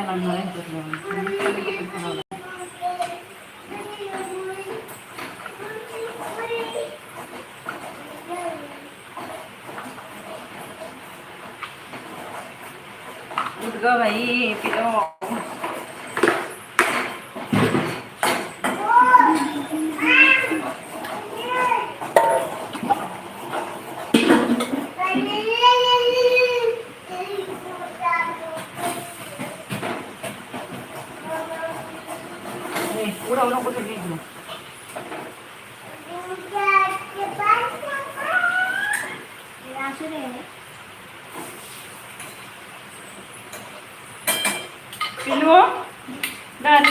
கல்யாணம் பண்ணாலே போட்டுருவாங்க पिलू. धर.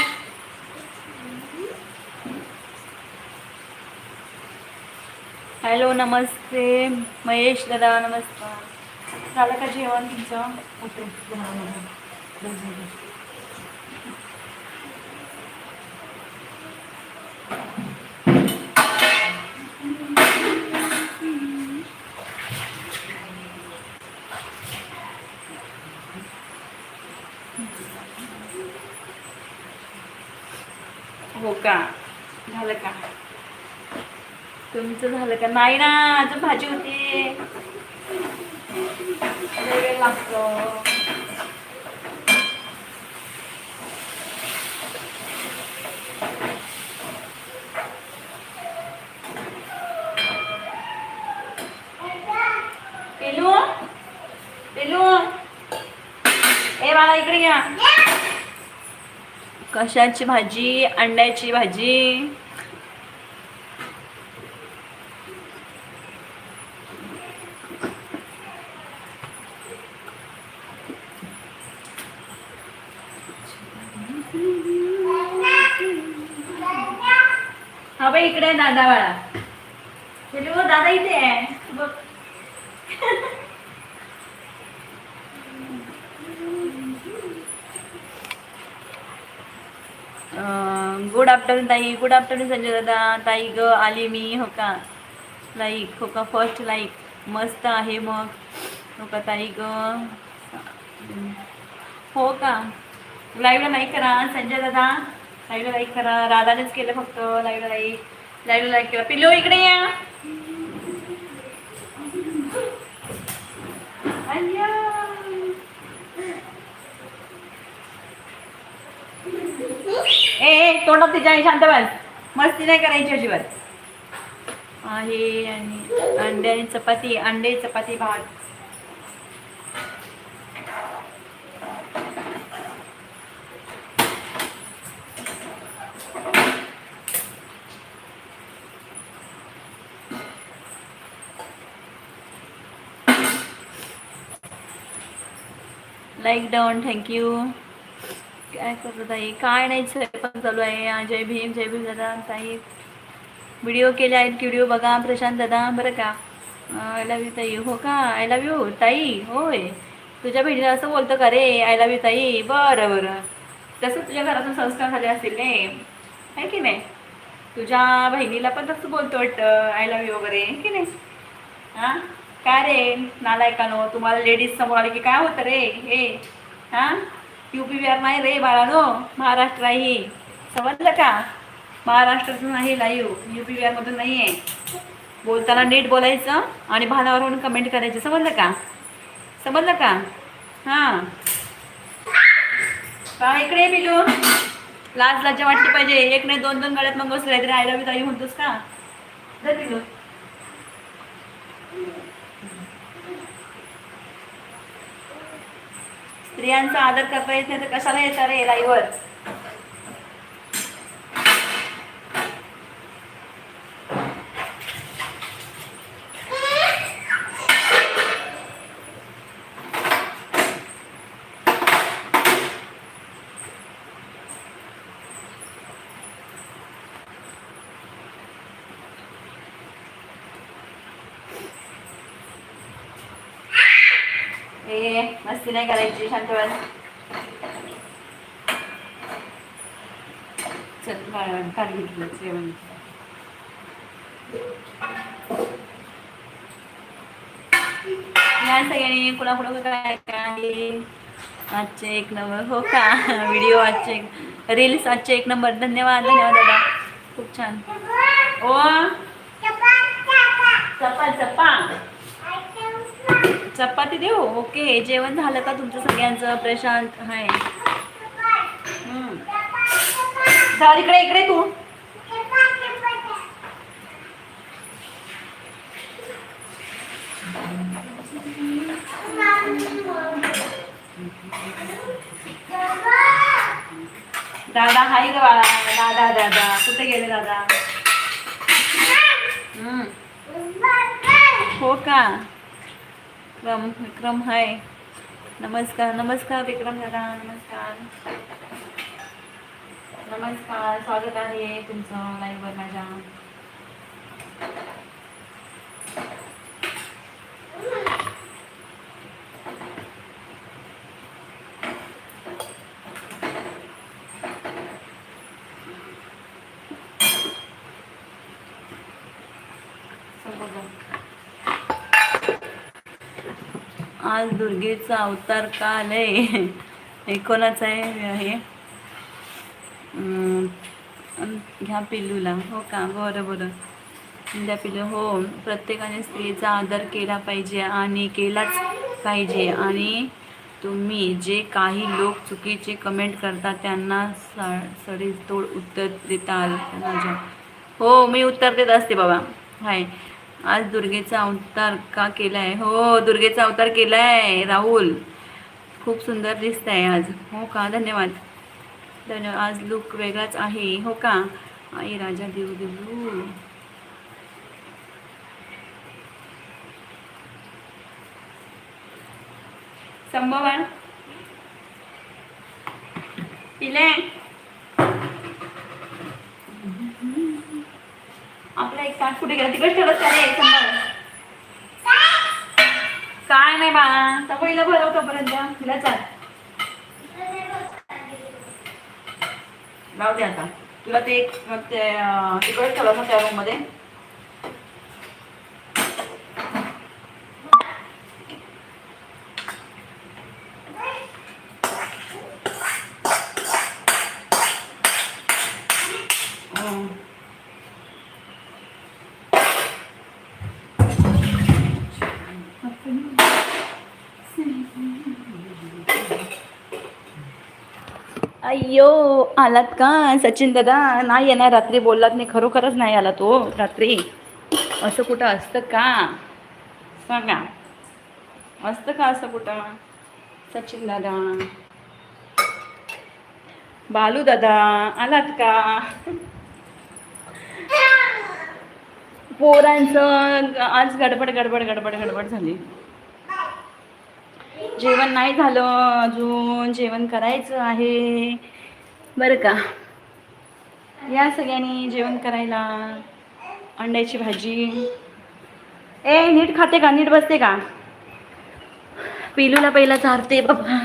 हॅलो नमस्ते. महेश दादा नमस्कार. झालं का जेवण तुमचं? का? झालं का? तुमचं झालं का? नाही ना अजून भाजी होती. वेळ लागतो. पेलू पेलू. ए बाळा इकडे या कशाची भाजी? अंड्याची भाजी. हा बाई इकडे आहे दादा बाळा हेलो दादा इथे आहे बघ गुड आफ्टरनून ताई गुड आफ्टरनून संजय दादा ताई ग आली मी हो का? लाईक हो का? फर्स्ट लाईक मस्त आहे मग. हो का ताई ग? हो का? लाईव्हला लाईक करा संजय दादा लाईव्हला लाईक करा. राधानेच केलं फक्त लाईव्हला लाईक लाईव्हला लाईक करा. पिल्लो इकडे या अय्या. ए तोंडात तिच्या आई शांत बस. मस्ती नाही करायची अजिबात. आहे आणि अंडे आणि चपाती अंडे चपाती भात. लाईक डाऊन थँक्यू काय करतो ताई? काय नाही स्वयंपाक चालू आहे. जय भीम जय भीम दादा ताई. व्हिडिओ केले आहेत व्हिडिओ बघा प्रशांत दादा बरं का? आय लव्ह यू ताई. हो का? आय लव्ह यू ताई. होय. तुझ्या बहिणीला असं बोलतं का रे? आय लव्ह यू ताई. बरं बरं. तसं तुझ्या घरातून संस्कार झाले असतील ने आहे की नाही? तुझ्या बहिणीला पण तसं बोलतो वाटतं. आय लव्ह यू वगैरे. की नाही? हां? काय रे? नालायकानो तुम्हाला लेडीज समोर आले की काय होतं रे? हे? हां? यू पी आर नाही रे बाळानो. महाराष्ट्र आहे समजलं का? महाराष्ट्रातून आहे लाईव्ह यू पी आरमधून नाही आहे बोलताना नीट बोलायचं आणि भानावर म्हणून कमेंट करायचं. समजलं का? समजलं का? हां. का इकडे ये लाज लाजा वाटली पाहिजे. एक नाही दोन दोन गळ्यात मग बसले तरी आयला ताई म्हणतोस का? जर स्त्रियांचा आदर करता येत नाही तर कशाला येतं रे लाईव्हवर ए मस्ती नाही करायची शांत चल काढ घेतलं या सगळ्यांनी कुणाकुणा काय काय आजचे एक नंबर हो का? व्हिडिओ आजचे रील्स आजचे एक नंबर. धन्यवाद धन्यवाद दादा. खूप छान. ओ! चपा चपा चपाती देऊ? ओके. जेवण झालं का तुमचं सगळ्यांचं? प्रशांत हाय. हम्म. जा इकडे इकडे तू. दादा हाय ग बाळा. दादा दादा. कुठे गेले दादा? हो का? विक्रम विक्रम हाय. नमस्कार नमस्कार विक्रम दादा नमस्कार. नमस्कार स्वागत आहे तुमचं लाईव्हवर माझ्या. आज दुर्गेचा अवतार का आहे हे कोणाचा आहे? घ्या पिल्लूला. हो का? बरं बरं. द्या पिल्लू. हो प्रत्येकाने स्त्रीचा आदर केला पाहिजे आणि केलाच पाहिजे. आणि तुम्ही जे काही लोक चुकीचे कमेंट करता त्यांना स सडेतोड उत्तर देताल. माझ्या हो मी उत्तर देत असते बाबा. हाय. आज दुर्गेचा अवतार का केलाय? हो दुर्गेचा अवतार केलाय राहुल. खूप सुंदर दिसत आहे आज. हो का? धन्यवाद. धन्यवाद आज लुक वेगळाच आहे. हो का? आई राजा देऊ देऊ. संभवण पिले आपला एक ताट कुठे गेला. तिकडे ठेवत काय नाही बाळा. तर पहिलं भरव तोपर्यंत. तिला चाल. जाऊ दे आता. तुला ते तिकडे ठेवलं ना त्या रूम अय्यो आलात का? सचिन दादा नाही येणार. रात्री बोललात नाही खरोखरच नाही आला तो रात्री. असं कुठं असतं का? सांगा. असतं का असं कुठं? सचिन दादा. बालू दादा आलात का? पोरांचं आज गडबड गडबड गडबड गडबड झाली. जेवण नाही झालं. अजून जेवण करायचं आहे. बरं का. या सगळ्यांनी जेवण करायला अंड्याची भाजी. ए नीट खाते का? नीट बसते का? पिलूला पहिला चारते बाबा.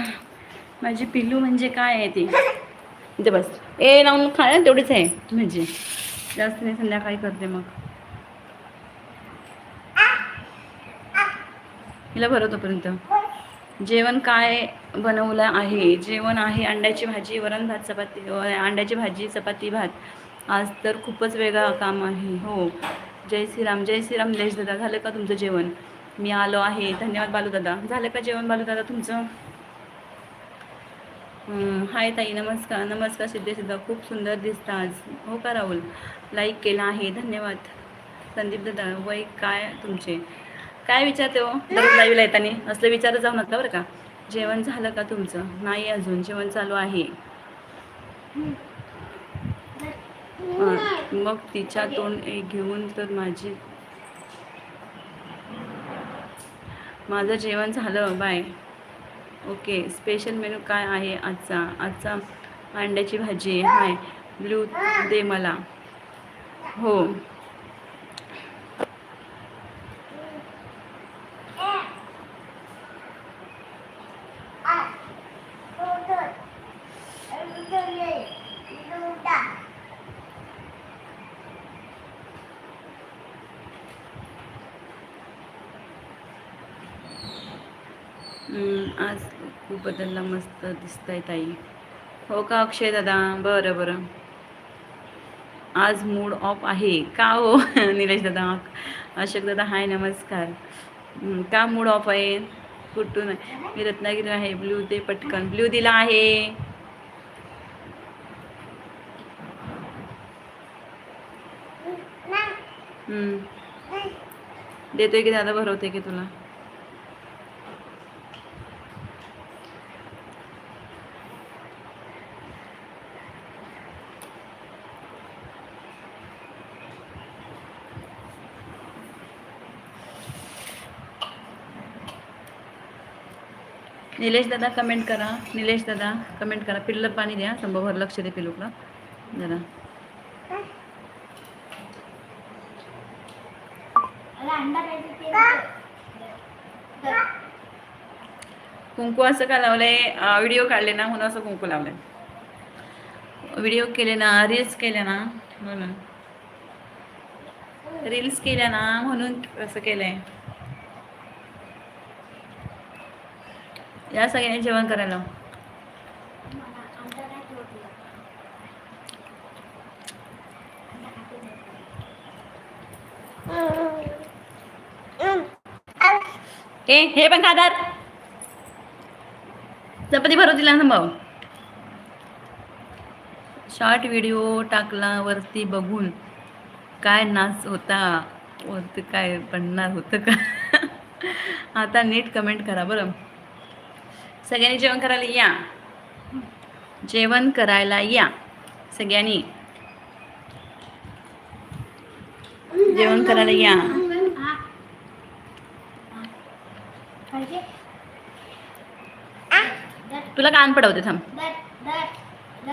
माझी पिल्लू म्हणजे काय आहे ती? इथे बस. ए लावून खाय तेवढीच आहे. म्हणजे? जास्त नाही संध्याकाळी करते मग. हिला भरवतोपर्यंत जेवण काय बनवलं आहे? जेवण आहे अंड्याची भाजी वरण भात चपाती अंड्याची भाजी चपाती भात. आज तर खूपच वेगळा काम आहे. हो. जय श्रीराम जय श्रीराम निलेश दादा. झालं का तुमचं जेवण? मी आलो आहे. धन्यवाद बालू दादा. झालं का जेवण बालू दादा तुमचं? हाय ताई. नमस्कार. नमस्कार सिद्धे खूप सुंदर दिसतं आज. हो का राहुल? लाईक केला आहे. धन्यवाद. संदीप दादा वय काय तुमचे? काय विचारते हो? दररोज लाईव्हला येताना? असलं विचारत जाऊ नका बरं का. जेवण झालं का तुमचं? नाही अजून. जेवण चालू आहे. मग तिच्या तोंड एक घेऊन तर माझी माझं जेवण झालं. बाय. ओके. स्पेशल मेनू काय आहे आजचा? आजचा अंड्याची भाजी. हाय. ब्लू दे मला. हो. आज खूप बदलला मस्त दिसत आहे ताई. हो का अक्षय दादा? बरं बरं. आज मूड ऑफ आहे. का हो? निलेश दादा अशोक दादा हाय नमस्कार. का मूड ऑफ आहे? कुठून आहे? मी रत्नागिरी आहे. ब्ल्यू दे पटकन. ब्ल्यू दिला आहे. देतोय की दादा? भरवते की तुला? निलेश दादा कमेंट करा. निलेश दादा कमेंट करा. पिल्लर पाणी द्या. संभवभर लक्ष दे पिलूकला जरा. कुंकू असं का लावलंय? व्हिडिओ काढले ना म्हणून असं कुंकू लावलंय. व्हिडिओ केले ना रील्स केल्या ना म्हणून. रील्स केल्या ना म्हणून असं केलंय. या सगळ्यांनी जेवण करायला. ए हे पण खादार चपाती भरू दिला ना भाऊ. शॉर्ट व्हिडिओ टाकला वरती बघून. काय नाच होता वरती काय पडणार होतं का? आता नीट कमेंट करा बरं. सगळ्यांनी जेवण करायला या. जेवण करायला या. सगळ्यांनी. जेवण करायला या. तुला कान पडवते थांब.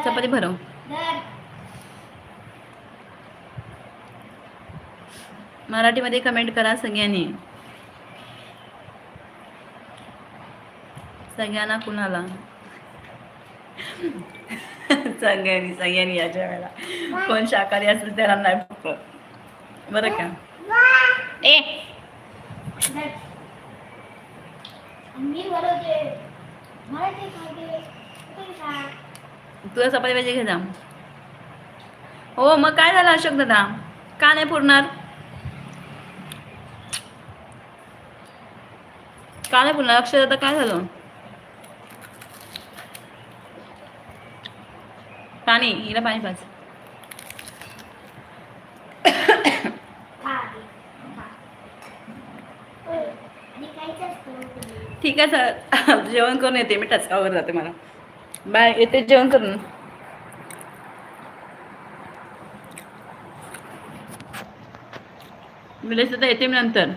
चपाती भरव. मराठीमध्ये कमेंट करा सगळ्यांनी. सगळ्यांना कुणाला? सगळ्यांनी सगळ्यांनी याच्या वेळेला कोण शाकाहारी असेल त्याला नाही फक्त बरं का? ए! तुला चपाती पाहिजे घे जा हो मग काय झालं अशोक दादा? का नाही पुरणार? का नाही पुरणार? अक्षय दादा काय झालं? पाणी हिला पाणी पाच ठीक आहे सर. जेवण करून येते मी टचकावर जाते मला. बाय येते जेवण करून. विलेज दादा येते मी नंतर.